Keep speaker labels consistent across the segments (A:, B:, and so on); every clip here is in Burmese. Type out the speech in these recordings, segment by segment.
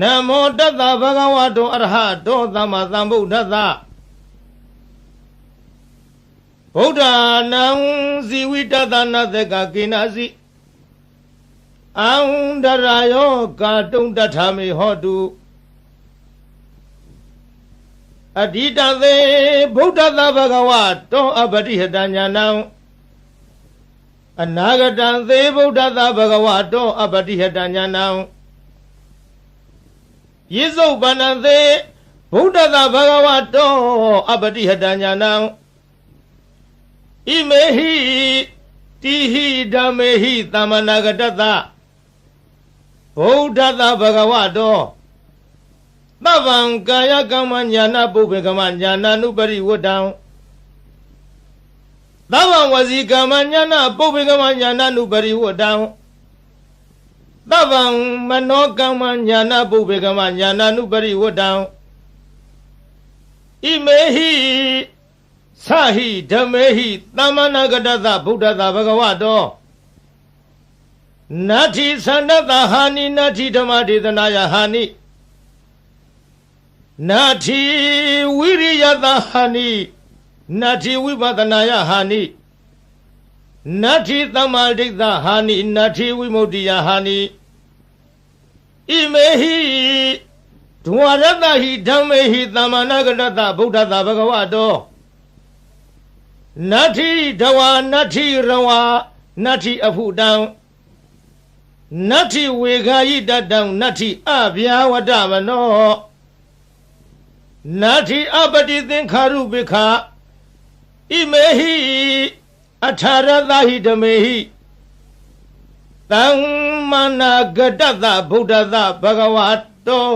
A: နမောတတ္တဗဂဝတောအရဟတောသမ္မာသမ္ဗုဒ္ဓတ္တဗုဒ္ဓနံဇီဝိတတနာသကကိနာစီအံဒရာယောကာတုံတထာမေဟောတုအဓိတသေဗုဒ္ဓသဗ္ဗဂဝတောအပတိဟတညာနံအနာဂတံသေဗုဒ္ဓသဗ္ဗဂဝတောအပတိဟတညာနံ ယေစုပန္နသေဗုဒ္ဓသဗ္ဗဂဝတောအပတိဟတညာနံဣမေဟိတိဟိဓမ္မေဟိသမ္မနာဂတတဗုဒ္ဓသဗ္ဗဂဝတောသဗ္ဗံကာယကမ္မညာနာပုပ္ပေကမ္မညာနာနုပရိဝတ္တံသဗ္ဗံဝစီကမ္မညာနာပုပ္ပေကမ္မညာနာနုပရိဝတ္တံ သဗ္ဗံမနောကမ္မညာနာပုပ္ပေကမ္မညာနာနုပရိဝတ္တံဣမေဟိသဟိဓမ္မေဟိသမ္မနာဂတသဗုဒ္ဓသာဘဂဝတောနတ္ထိသန္တတဟာနိနတ္ထိဓမ္မဒေသနာယဟာနိနတ္ထိဝိရိယတဟာနိနတ္ထိဝိပဿနာယဟာနိနတ္ထိသမ္မာဒိဋ္ဌဟာနိနတ္ထိဝိမု ക്തി ယဟာနိ ဣမေဟိဒဝရတဟိဓမ္မေဟိသမ္မာနာဂတတဗုဒ္ဓသာဘဂဝတောနတ္ထိဒဝါနတ္ထိရဝါနတ္ထိအဖုတံနတ္ထိဝေခာယိတတံနတ္ထိအဗျာဝတ္တမနောနတ္ထိအပတိသင်္ခါရုပိခာဣမေဟိအထာရသဟိဓမေဟိ သမ္မာနာဂတတဗုဒ္ဓသဘဂဝတော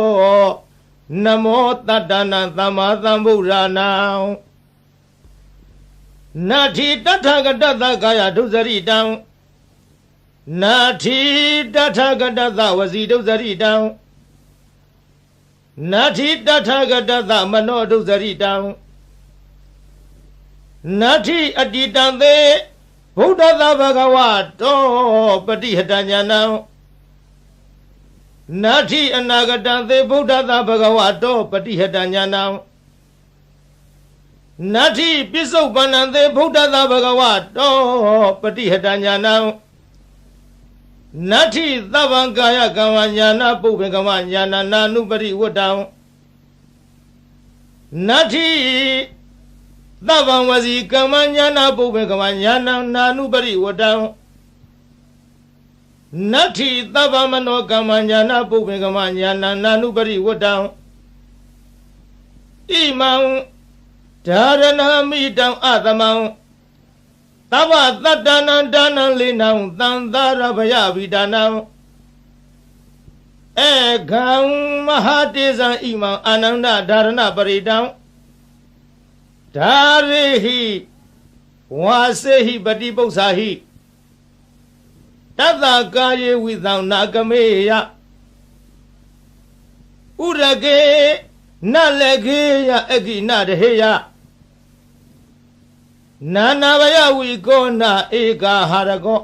A: နမောတတ္တနာသမ္မာသမ္ဗုဒ္ဓနာနာတိတထဂတသကာယဒုစရိတံနာတိတထဂတသဝစီဒုစရိတံနာတိတထဂတသမနောဒုစရိတံနာတိအတ္တိတံသေ ဗုဒ္ဓသဗ္ဗဂဝတောပฏิဟတညာနံနာတိအနာဂတံသေဗုဒ္ဓသဗ္ဗဂဝတောပฏิဟတညာနံနတ္ထိပစ္စုပန္နံသေဗုဒ္ဓသာဘဂဝတောပฏิဟတညာနံနတ္ထိသဗ္ဗံကာယကမ္မညာနာပုပ္ပေကမ္မညာနာနာနုပရိဝတ္တံနတ္ထိ သဗ္ဗံဝစီကမ္မညာနာပုပ္ပေကမ္မညာနာနာနုပရိဝတ္တံနတ္ထိသဗ္ဗမနောကမ္မညာနာပုပ္ပေကမ္မညာနာနာနုပရိဝတ္တံဣမံဓာရဏမိတံအသမံသဗ္ဗတတ္တနံဒါနံလိနံသံသာရဗယဝိဒါနံဧကံမဟာတေဇံဣမံအာနန္ဒဓာရဏပရိတံ ဓာရိဟိဝါစေဟိပတိပု္ပ္ပာဟိတတ္တကာယေဝိသံနာကမေယဥရကေနလကေယအကိနတဟေယနာနာဘယဝိကောနာဧကာဟာရကော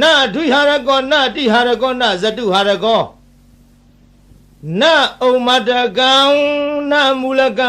A: နာဒွိဟာရကောနာတိဟာရကောနာဇတုဟာရကောနာဩမတကံနာမူလကံ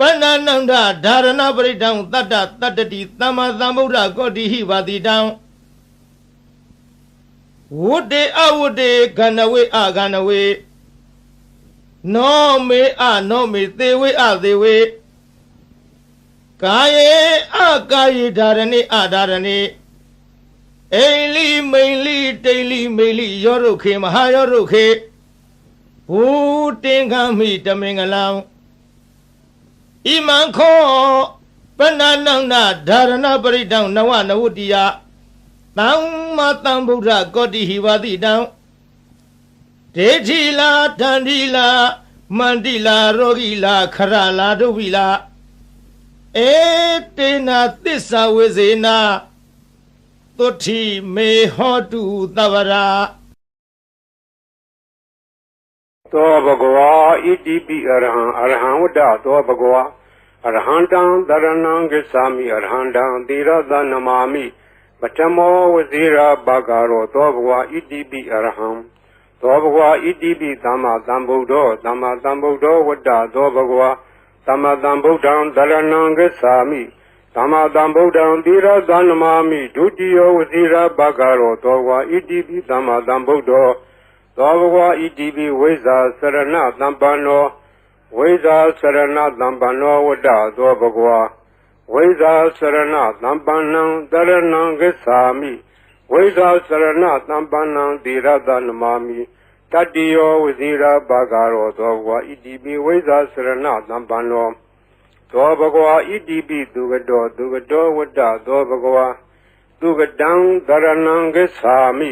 A: ပဏ္ဏနန္ဒဓာရဏပရိတံတတ္တတတ္တတိသမ္မာသမ္ဗုဒ္ဓကောတိဟိပါတိတံဝုတေအဝုတေကဏဝေအကဏဝေနောမေအနောမေသေဝေအသေဝေကာယေအကာယေဓာရဏိအဓာရဏိအိလိမိန်လိတိန်လိမိန်လိယောရုခေမဟာယောရုခေဘူတင်ခံမိတမင်္ဂလံ ဣမံခောပဏ္ဏနန္ဒဓာရဏပရိတံနဝနဝတ္တိယသမ္မာသမ္ဗုဒ္ဓကောတိဟိဝတိတံဒေတိလာတန္တိလာမန္တိလာရောဂီလာခရလာဒုဝိလာအေတေနာသစ္စာဝေဇေနာသုတိမေဟောတုသဗ္ဗရာ
B: သောဘဂဝါဣတိပိအရဟံအရဟံဝတ္တသောဘဂဝါအရဟံတံတရဏံဂစ္ဆာမိအရဟံတံသီရသနမာမိပထမောဝဇိရာဘဂရောသောဘဂဝါဣတိပိအရဟံသောဘဂဝါဣတိပိသမ္မာသမ္ဗုဒ္ဓောသမ္မာသမ္ဗုဒ္ဓောဝတ္တသောဘဂဝါသမ္မာသမ္ဗုဒ္ဓံတရဏံဂစ္ဆာမိသမ္မာသမ္ဗုဒ္ဓံသီရသနမာမိဒုတိယဝဇိရာဘဂရောသောဘဂဝါဣတိပိသမ္မာသမ္ဗုဒ္ဓော သောဘဂဝါဣတိပိဝိဇာစရဏသံပန္နောဝိဇာစရဏသံပန္နောဝတ္တသောဘဂဝါဝိဇာစရဏသံပန္နံတရဏံဂစ္ဆာမိဝိဇာစရဏသံပန္နံတိရတနမာမိတတ္တိယောဝဇိရာဘာဂရောသောဘဂဝါဣတိပိဝိဇာစရဏသံပန္နောသောဘဂဝါဣတိပိသူကတောသူကတောဝတ္တသောဘဂဝါသူကတံတရဏံဂစ္ဆာမိ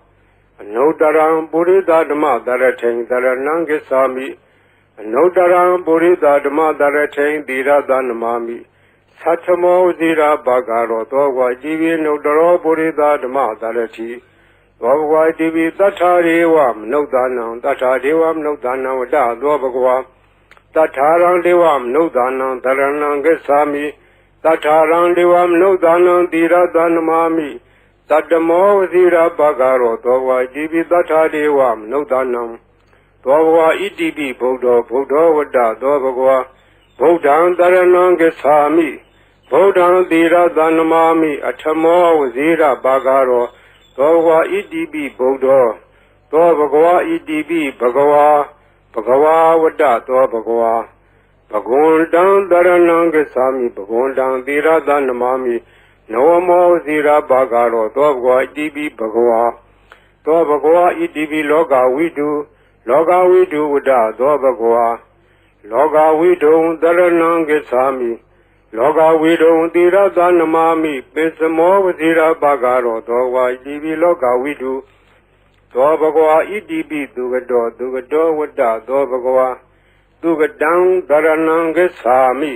B: အနုတ္တရံပုရိသဓမ္မတရထိန်တရဏံကိသာမိအနုတ္တရံပုရိသဓမ္မတရထိန်သီရသနမမိသတ္ထမောဇိရာဘဂရောသောဝါကြည်ပြီးနုတ္တရောပုရိသဓမ္မတရတိသောဘဂဝါတိပိတထာရေဝမနုဿာနံတထာဒေဝမနုဿာနံဝတ္တသောဘဂဝါတထာရံဒေဝမနုဿာနံတရဏံကိသာမိတထာရံဒေဝမနုဿာနံသီရသနမမိ တတမောဝစီရပကရောသောဘဝကြည်ပိတ္ထာဒေဝမနုဿာနံသောဘဝဣတိပိဗုဒ္ဓောဗုဒ္ဓဝတ္တသောဘဂဝါဗုဒ္ဓံတရဏံကိသာမိဗုဒ္ဓံသီရသနမာမိအထမောဝစီရပကရောသောဘဝဣတိပိဗုဒ္ဓောသောဘဂဝါဣတိပိဘဂဝါဘဂဝါဝတ္တသောဘဂဝါဘဂဝန္တံတရဏံကိသာမိဘဂဝန္တံသီရသနမာမိ နဝမောဇိရာဘာဂရောသောဘဂဝါဣတိပိဘဂဝါသောဘဂဝါဣတိပိလောကဝိတုလောကဝိတုဝဒသောဘဂဝါလောကဝိတုံတရဏံကိသာမိလောကဝိတုံတိရသနမမိပိစမောဝဇိရာဘာဂရောသောဝါဣတိပိလောကဝိတုသောဘဂဝါဣတိပိသူကတောသူကတောဝဒသောဘဂဝါသူကတံတရဏံကိသာမိ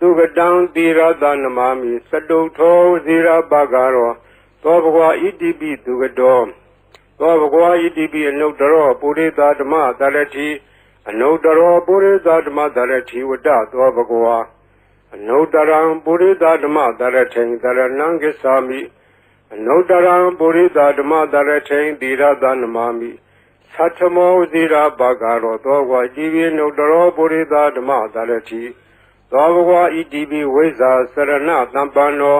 B: သုကတံတိရသနမမိစတုထောဇိရပကရောသောဘဂဝါဣတိပိသုကတောသောဘဂဝါဣတိပိအနုတ္တရောပုရိသဓမ္မတရတိအနုတ္တရောပုရိသဓမ္မတရတိဝတ္တသောဘဂဝါအနုတ္တရံပုရိသဓမ္မတရထိန်တရဏံကိသာမိအနုတ္တရံပုရိသဓမ္မတရထိန်တိရသနမမိသတ္ထမောဇိရပကရောသောဘဂဝါကြည်ပြီးနုတ္တရောပုရိသဓမ္မတရတိ သောဘဂဝါဣတိပိဝိဇာစရဏသံပန္နော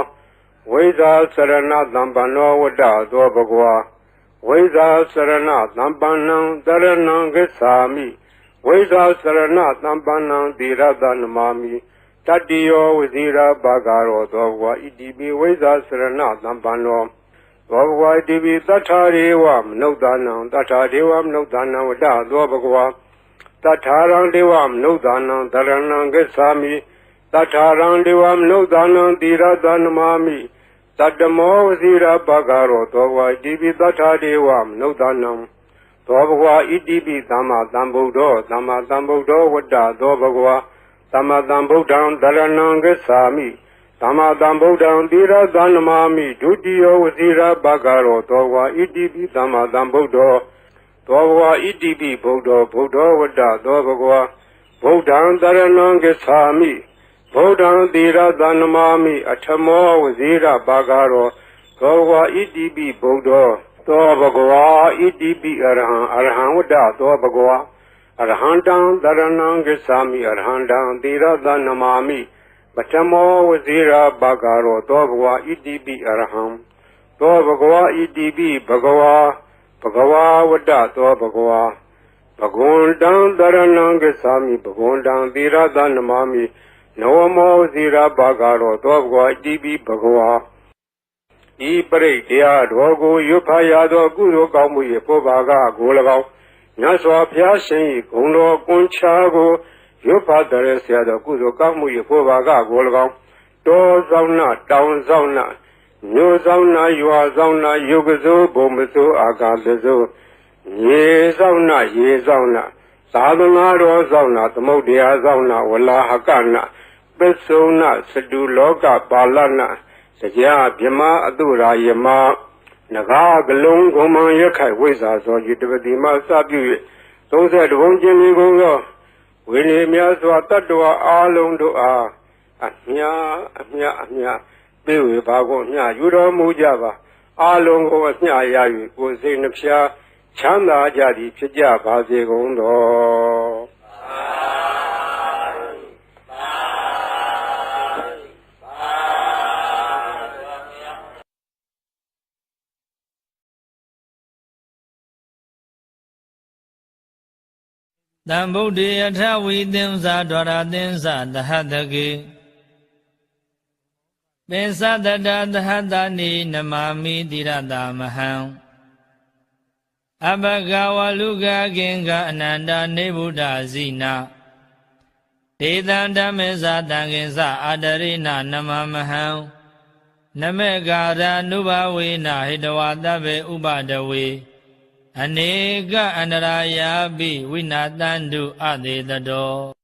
B: ဝိဇာစရဏသံပန္နောဝတ္တသောဘဂဝါဝိဇာစရဏသံပန္နံတရဏံဂစ္ဆာမိဝိဇာစရဏသံပန္နံတိရသနမာမိတတ္တိယောဝဇိရာဘာဂရောသောဘဂဝါဣတိပိဝိဇာစရဏသံပန္နောသောဘဂဝါဣတိပိတထာရေဝမနုဿာနံတထာဒေဝမနုဿာနံဝတ္တသောဘဂဝါ တထာရံဒေဝမနုဿာနံတရဏံဂစ္ဆာမိတထာရံဒေဝမနုဿာနံတိရသနမမိတတမောဝစီရပကရောသောဝါဣတိပိတထာဒေဝမနုဿာနံသောဘဂဝါဣတိပိသမ္မာသမ္ဗုဒ္ဓောသမ္မာသမ္ဗုဒ္ဓောဝတ္တသောဘဂဝါသမ္မာသမ္ဗုဒ္ဓံတရဏံဂစ္ဆာမိသမ္မာသမ္ဗုဒ္ဓံတိရသနမမိဒုတိယဝစီရပကရောသောဝါဣတိပိသမ္မာသမ္ဗုဒ္ဓော သောဘဂဝါဣတိပိဗုဒ္ဓဗုဒ္ဓဝတ္တသောဘဂဝါဗုဒ္ဓံတရဏံကိသာမိဗုဒ္ဓံတိရသနမမိအထမောဝဇိရပါကရောသောဘဂဝါဣတိပိဗုဒ္ဓသောဘဂဝါဣတိပိအရဟံအရဟံဝတ္တသောဘဂဝါအရဟံတံတရဏံကိသာမိအရဟံတံတိရသနမမိပထမောဝဇိရပါကရောသောဘဂဝါဣတိပိအရဟံသောဘဂဝါဣတိပိဘဂဝါ ဘဂဝါဝတ္တသောဘဂဝါဘဂဝန္တံတရဏံဂစ္ဆာမိဘဂဝန္တံသီရသနမမိနဝမောဇီရဘာဂရောသောဘဂဝါတိပိဘဂဝါဤပရိတ်တရားတော်ကိုရွတ်ဖတ်ရသောကုသိုလ်ကောင်းမှု၏ပုဗ္ဗာကကို၎င်းမြတ်စွာဘုရားရှင်၏ဂုဏ်တော်ကွန်ချာကိုရွတ်ဖတ်တဲ့ဆရာတော်ကုသိုလ်ကောင်းမှု၏ပုဗ္ဗာကကို၎င်းတောဆောင်နာတောင်ဆောင်နာ မြို့ဆောင်နာရွာဆောင်နာယုတ်ကစိုးဘုံမစိုးအာကာသစိုးရေဆောင်နာရေဆောင်နာသာသနာတော်ဆောင်နာသမုဒ္ဒရာဆောင်နာဝလာဟကနာပစ္စုံနာစတုလောကပါလနာတရားမြမအတုရာယမနဂါကလုံးဂုံမံရခိုင်ဝိဇာသောယတပတိမစပြု၍30ဘုံကျင်လေးကုန်သောဝိနည်းများစွာတတ္တဝအာလုံးတို့အားအမြအမြအမြ ပြေဝေပါကုန်အမြယူတော်မူကြပါအာလုံးကိုအမြရ၍ကိုယ်စိတ်နှဖျားချမ်းသာကြသည်ဖြစ်ကြပါစေကုန်သော
C: တံဗုဒ္ဓေအထဝီသင်္စာဒွါရသင်္စာသဟတကေ ပင်စတတသဟတနိနမာမိတိရတာမဟံအဘဂဝလူကကင်္ဂအနန္တနေဗုဒ္ဓဇိနာဒေသံဓမ္မေဇာတံကင်္စအာတရိနနမမဟံနမေကာရနုဘဝေနဟိတဝါတဗေဥပဒဝေအနေကအန္တရာယာပိဝိနာတန္တုအသေးတတော်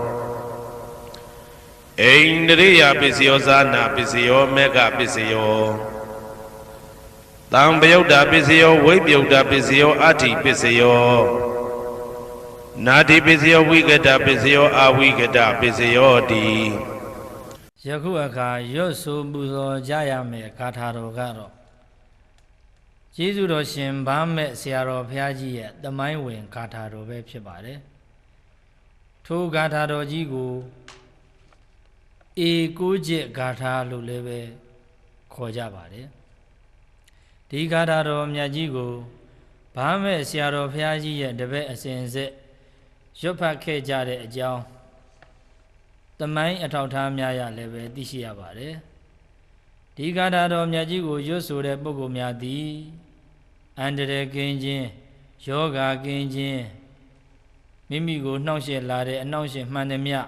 D: အိန္ဒရိယပစ္စယောဇာနာပစ္စယောမေဃပစ္စယောတံပယုတ်တာပစ္စယောဝိပယုတ်တာပစ္စယောအဋ္ဌိပစ္စယောနာတိပစ္စယောဝိကတပစ္စယောအဝိကတပစ္စယောတိ
C: ယခုအခါရွတ်ဆိုပူဇော်ကြရမယ့်ဂါထာတော်ကတော့ကျေးဇူးတော်ရှင်ဗမ်းမဲ့ဆရာတော်ဘုရားကြီးရဲ့တမိုင်းဝင်ဂါထာတော်ပဲဖြစ်ပါတယ်ထိုဂါထာတော်ကြီးကို အေကိုจิตဂါထာလို့လည်းပဲခေါ်ကြပါတယ်ဒီဂါထာတော်မြတ်ကြီးကိုဗမ်းမဲ့ဆရာတော်ဘုရားကြီးရဲ့တပည့်အစဉ်ဆက်ရွတ်ဖတ်ခဲ့ကြတဲ့အကြောင်းတမိုင်းအထောက်ထားများရလည်းပဲသိရှိရပါတယ်ဒီဂါထာတော်မြတ်ကြီးကိုရွတ်ဆိုတဲ့ပုဂ္ဂိုလ်များသည်အန္တရာယ်ကင်းခြင်းယောဂါကင်းခြင်းမိမိကိုနှောင့်ယှက်လာတဲ့အနှောင့်ယှက်မှန်သမျှ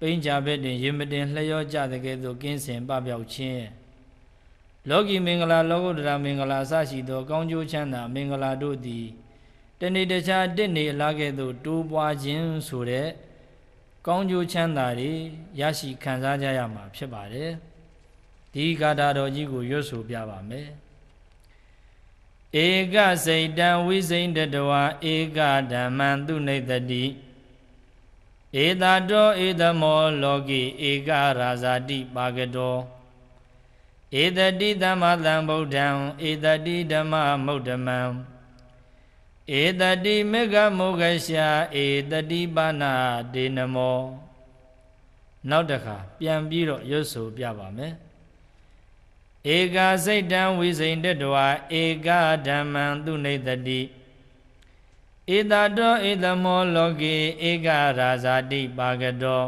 C: ပိဉ္ကြဘက်တွင်ရင်မတင်လျောကြတဲ့ကဲ့သို့ကင်းစင်ပပျောက်ခြင်းလောကီမင်္ဂလာလောကုတ္တရာမင်္ဂလာအစရှိသော ကောင်းကျိုးချမ်းသာမင်္ဂလာတို့သည်တနေ့တခြားတင့်နေလာကဲ့သို့တိုးပွားခြင်းဆိုတဲ့ကောင်းကျိုးချမ်းသာတွေရရှိခံစားကြရမှာဖြစ်ပါတယ်ဒီဂါထာတော်ကြီးကိုရွတ်ဆိုပြပါမယ်ဧကစိတ်တံဝိစိန်တတဝါဧကဓမ္မံသူနေတတိ ဧတာတောဧသမောလောကိဧကရာဇာတိပါကတောဧတတိသမ္မာသံဗုဒ္ဓံဧတတိဓမ္မမုဒ္ဓမံဧတတိမေဃမောဂရှာဧတတိပါဏဒေနမောနောက်တစ်ခါပြန်ပြီးတော့ရွတ်ဆိုပြပါမယ်ဧကာစိတ်တံဝိစိန်တတဝါဧကဓမ္မံသူနေတတိ ဧတတောဧတမောလောကေဧကရာဇာတိပါကတော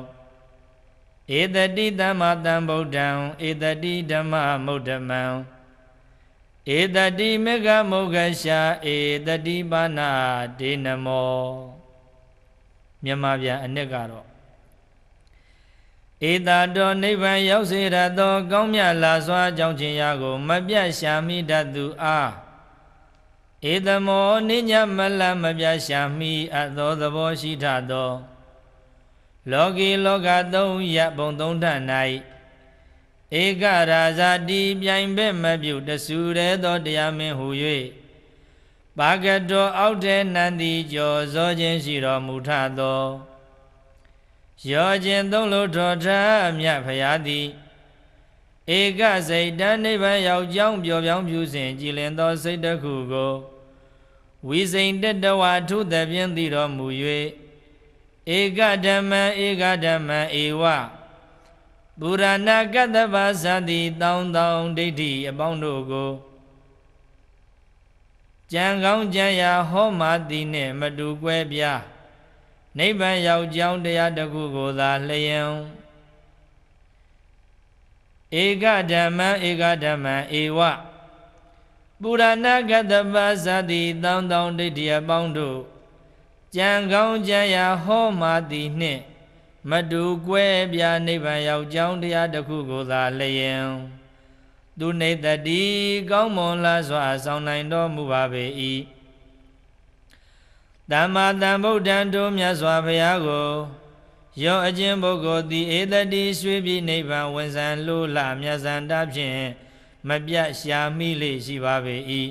C: ဧတတိသမ္မာတံဗုဒ္ဓံဧတတိဓမ္မမုဒ္ဓမံဧတတိမေဃမုဂရှာဧတတိပါဏဒေနမောမြန်မာပြန်အနှစ်ကတော့ဧတာတော်နိဗ္ဗာန်ရောက်စေရသော ကောင်းမြတ်လာစွာကြောင်းခြင်းရာကို မပြတ်ရှာမိတတ်သူအား ဧတမောနိညမလမပြတ်ရှာမိအပ်သောသဘောရှိထသော လောကီလောကသုံးရဘုံသုံးထ၌ဧကရာဇာတိပြိုင်ဘက်မပြုတ်တဆူရဲသောတရားမင်းဟူ၍ဘာကတောအောက်တဲ့နန္တိကျော်ဇောခြင်းရှိတော်မူထသောရောခြင်းသုံးလို့တော်ထအမြတ်ဖရာသည် ဧကစိတ်တန်နိဗ္ဗာန်ရောက်ကြောင်းပျော်ပြောင်းဖြူစင်ကြည်လင်သောစိတ်တစ်ခုကိုဝိစိန်တတဝထုသဖြင့်သိတော်မူ၍ဧကဓမ္မံဧကဓမ္မံဧဝပုရဏကတ္တဗာသတိတောင်းတောင်းဒိဋ္ဌိအပေါင်းတို့ကိုကြံကောင်းကြံရာဟောမာတိနှင့်မတူကွဲပြားနိဗ္ဗာန်ရောက်ကြောင်းတရားတစ်ခုကိုသာလျင် ဧကဓမ္မံဧကဓမ္မံဧဝပုရဏကတ္တပသတိတောင်းတောင်းဒိဋ္ဌိအပေါင်းတို့ကြံကောင်းကြံရာဟောမာတိနှင့်မတူကွဲပြားနိဗ္ဗာန်ရောက်ကြောင်းတရားတစ်ခုကိုသာလျင်သူနေတတိကောင်းမွန်လာစွာဆောင်နိုင်တော်မူပါပေ၏တမ္မာတန်ဗုဒ္ဓံတို့မြတ်စွာဘုရားကို ယောအချင်းပုဂ္ဂိုလ်သည်ဧတတိရွှေပြည်နိဗ္ဗာန်ဝင်ဆံလို့လာမြတ်စံတာဖြင့်မပြတ်ရှာမိလေရှိပါပေ၏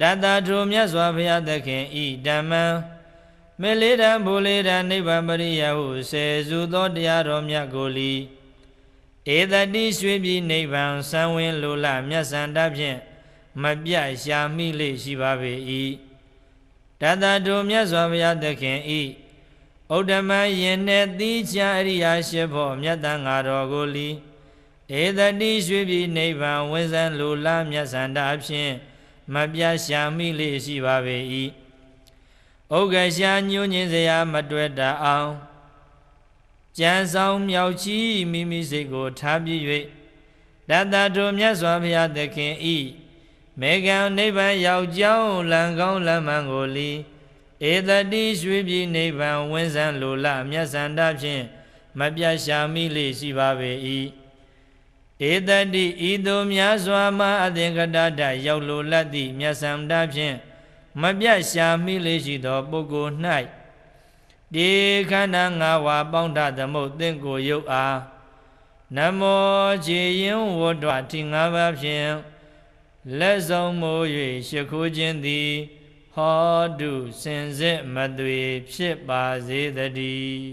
C: တတထိုမြတ်စွာဘုရားသခင်ဤဓမ္မံမေလေးတံဘူလေးတံနိဗ္ဗာန်ပရိယဟုစေစုသောတရားတော်မြတ်ကိုလီဧတတိရွှေပြည်နိဗ္ဗာန်စံဝင်လိုလမြတ်စံတာဖြင့်မပြတ်ရှာမိလေရှိပါပေ၏တတထိုမြတ်စွာဘုရားသခင်ဤ ဥဒ္ဓမယင်နှင့်သီးချအရိယာရှိဖို့မြတ်တန်ဃာတော်ကိုလီဧတတိရွှေပြည်နိဗ္ဗာန်ဝိဇံလိုလမြတ်စန္ဒာဖြင့်မပြတ်ရှာမိလေရှိပါပေ၏ဥက္ကရှာညွညင်စရာမတွေ့တတ်အောင်ကြံဆောင်မြောက်ချီမိမိစိတ်ကိုထားပြ၍တတတို့မြတ်စွာဘုရားသခင်ဤမေကံနိဗ္ဗာန်ရောက်ကြောင်းလံကောင်းလမ်းမှန်ကိုလီ ဧတတိရွှေပြည်နိဗ္ဗာန်ဝင်းစံလိုလမြတ်စန္ဒဖြင့်မပြတ်ရှာမိလေရှိပါပေ၏ဧတတိဤသို့များစွာမှအသင်္ကတတရောက်လိုလတ်သည့်မြတ်စန္ဒဖြင့်မပြတ်ရှာမိလေရှိသောပုဂ္ဂိုလ်၌ဒီခန္ဓာ၅ပါးပေါင်းထသမုတ်သင်ကိုယုတ်အားနမောခြေရင်ဝတ္တထိ၅ပါးဖြင့်လက်ဆုံးမိုး၍ရှ िख ိုးခြင်းသည် ဟောတုစင်စစ်မသွေဖြစ်ပါစေတည်း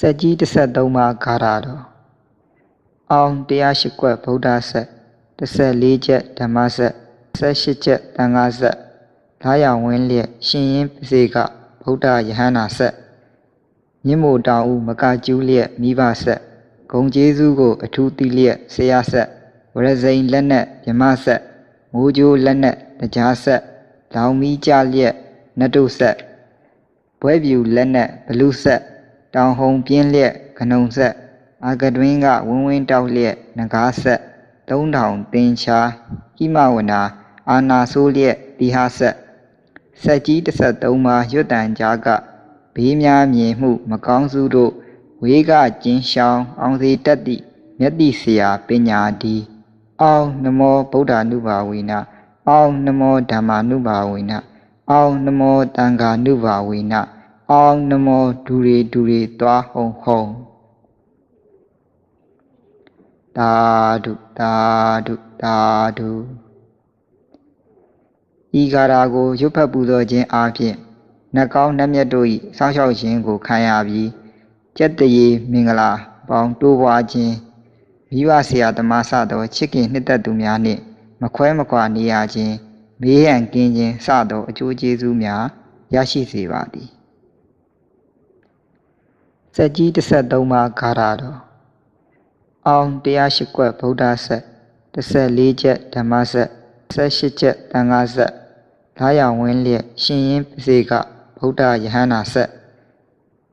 E: စက်ကြီး33ပါးဂါရတော်အောင်108ကွက်ဗုဒ္ဓဆက်14ချက်ဓမ္မဆက်18ချက်သံဃာဆက်လာရဝင်းလျက်ရှင်ရင်ပစေကဗုဒ္ဓယဟန္တာဆက်မြင့်မို့တောင်ဦးမကကျူးလျက်မိဘဆက်ဂုံကျေးဇူးကိုအထူးသိလျက်ဆရာဆက်ဝရဇိန်လက်နဲ့မြမဆက် မိုးကြိုးလက်နဲ့တရားဆက်လောင်မီးကြလျက်နတ်တို့ဆက်ဘွဲပြူလက်နဲ့ဘလူဆက်တောင်ဟုံပြင်းလျက်ကနုံဆက်အာကတွင်းကဝင်းဝင်းတောက်လျက်ငကားဆက်သုံးထောင်တင်ချာဟိမဝနာအာနာဆိုးလျက်တိဟဆက်ဆက်ကြီး33ပါးရွတ်တန်ကြားကဘေးများမြင်မှုမကောင်းစုတို့ဝေးကကျင်းရှောင်းအောင်စေတတ်သည့်မျက်တိဆရာပညာဒီ အောင်နမောဗုဒ္ဓ ानु ဘာဝေနအောင်နမောဓမ္မာနုဘာဝေနအောင်နမောတံဃာနုဘာဝေနအောင်နမောဒူရီဒူရီသွားဟုံဟုံတာဒုတာဒုတာဒုဤဂါရာကိုရွတ်ဖတ်ပူဇော်ခြင်းအားဖြင့်နှကောင်းနှမျက်တို့၏စောင့်ရှောက်ခြင်းကိုခံရပြီးကျက်တရေမင်္ဂလာပေါင်းတိုးပွားခြင်း မိဘဆရာသမားစသောချစ်ခင်နှစ်သက်သူများနှင့်မခွဲမကွာနေရခြင်းမေးရန်ကင်းခြင်းစသောအကျိုးကျေးဇူးများရရှိစေပါသည်စက်ကြီး33ပါးဂါရတော်အောင်108ကွက်ဗုဒ္ဓဆက်14ချက်ဓမ္မဆက်18ချက်သံဃာဆက်လာရဝင်းလျက်ရှင်ရင်ပစေကဗုဒ္ဓယဟန္တာဆက်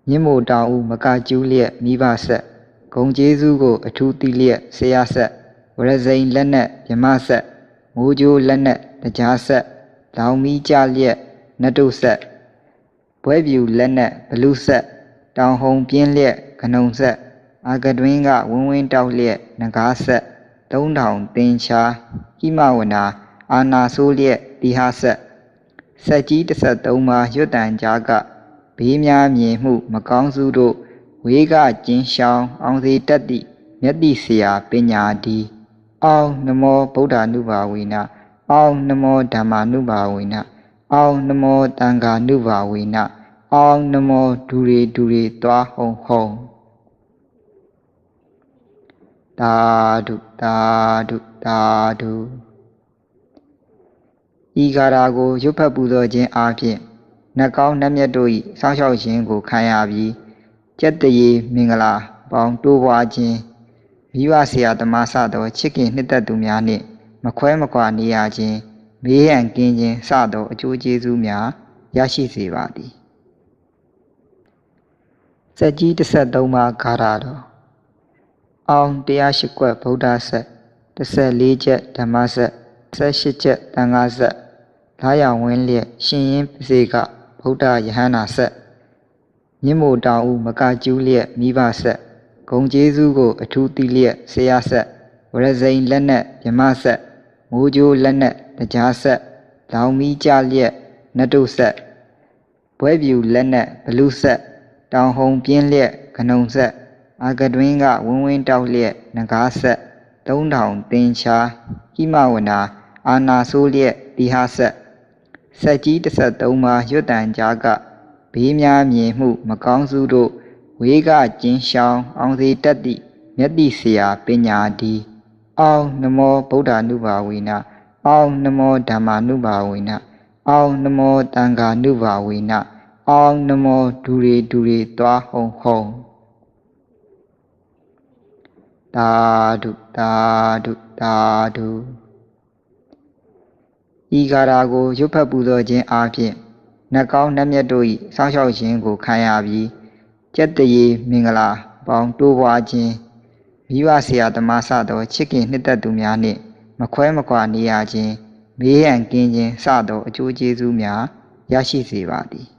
E: မြင့်မို့တောင်ဦးမကကျူးလျက်မိဘဆက် ဂုံကျေးဇူးကို အထူးသိလျက်ဆရာဆက်ဝရဇိန်လက်နဲ့မြမဆက်မိုးကြိုးလက်နဲ့တရားဆက်လောင်မီးကြလျက်နတ်တို့ဆက်ဘွဲပြူလက်နဲ့ဘလူဆက်တောင်ဟုံပြင်းလျက်ကနုံဆက်အာကတွင်းကဝင်းဝင်းတောက်လျက်ငကားဆက်သုံးထောင်တင်ချာဟိမဝနာအာနာဆိုးလျက်တိဟဆက်ဆက်ကြီး33ပါးရွတ်တန်ကြားကဘေးများမြင်မှု မကောင်းစုတို့ ဝေးကကျင်းရှောင်းအောင်စေတတ်သည့်မျက်တိဆရာပညာဒီအောင်နမောဗုဒ္ဓ ानु ဘာဝေနအောင်နမောဓမ္မာနုဘာဝေနအောင်နမောတံဃာနုဘာဝေနအောင်နမောဒူရီဒူရီသွားဟုံဟုံသာဓုသာဓုသာဓုဤဂါရာကိုရွတ်ဖတ်ပူဇော်ခြင်းအားဖြင့်နှကောင်းနှမျက်တို့၏စောင့်ရှောက်ခြင်းကိုခံရပြီး ကျက်တရေမင်္ဂလာပေါင်းတိုးပွားခြင်းမိဘဆရာသမားစသောချစ်ခင်နှစ်သက်သူများနှင့်မခွဲမခွာနေရခြင်းမေးရန်ကင်းခြင်းစသောအကျိုးကျေးဇူးများရရှိစေပါသည်စက်ကြီး33ပါးဂါရတော်အောင်108ကွက်ဗုဒ္ဓဆက်14ချက်ဓမ္မဆက်18ချက်သံဃာဆက်လာရဝင်းလျက်ရှင်ရင်ပစေကဗုဒ္ဓယဟန္တာဆက် မြင့်မို့တောင်ဦးမကကျူးလျက်မိဘဆက်ဂုံကျေးဇူးကိုအထူးသိလျက်ဆရာဆက်ဝရဇိန်လက်နဲ့မြမဆက်မိုးကြိုးလက်နဲ့တရားဆက်လောင်မီးကြလျက်နတ်တို့ဆက်ဘွဲပြူလက်နဲ့ဘလူးဆက်တောင်ဟုံပြင်းလျက်ကနုံဆက်အာကတွင်းကဝင်းဝင်းတောက်လျက်ငကားဆက်သုံးထောင်တင်ချာဟိမဝနာအာနာဆိုးလျက်တိဟဆက်ဆက်ကြီး33ပါးရွတ်တန်ကြားက ဘေးများမြင်မှုမကောင်းစုတို့ဝေးကကျင်းရှောင်းအောင်စီတက်သည့်မျက်တိဆရာပညာဒီအောင်နမောဗုဒ္ဓ ानु ဘာဝေနအောင်နမောဓမ္မာနုဘာဝေနအောင်နမောတံဃာနုဘာဝေနအောင်နမောဒူရီဒူရီသွားဟုံဟုံသာဓုသာဓုသာဓုဤဂါရာကိုရွတ်ဖတ်ပူဇော်ခြင်းအားဖြင့် နှကောင်းနှမျက်တို့၏စောင့်ရှောက်ခြင်းကိုခံရပြီးကျက်တရေမင်္ဂလာပေါင်းတိုးပွားခြင်းမိဘဆရာသမားစသောချစ်ခင်နှစ်သက်သူများနှင့်မခွဲမခွာနေရခြင်းမေးရန်ကင်းခြင်းစသောအကျိုးကျေးဇူးများရရှိစေပါသည်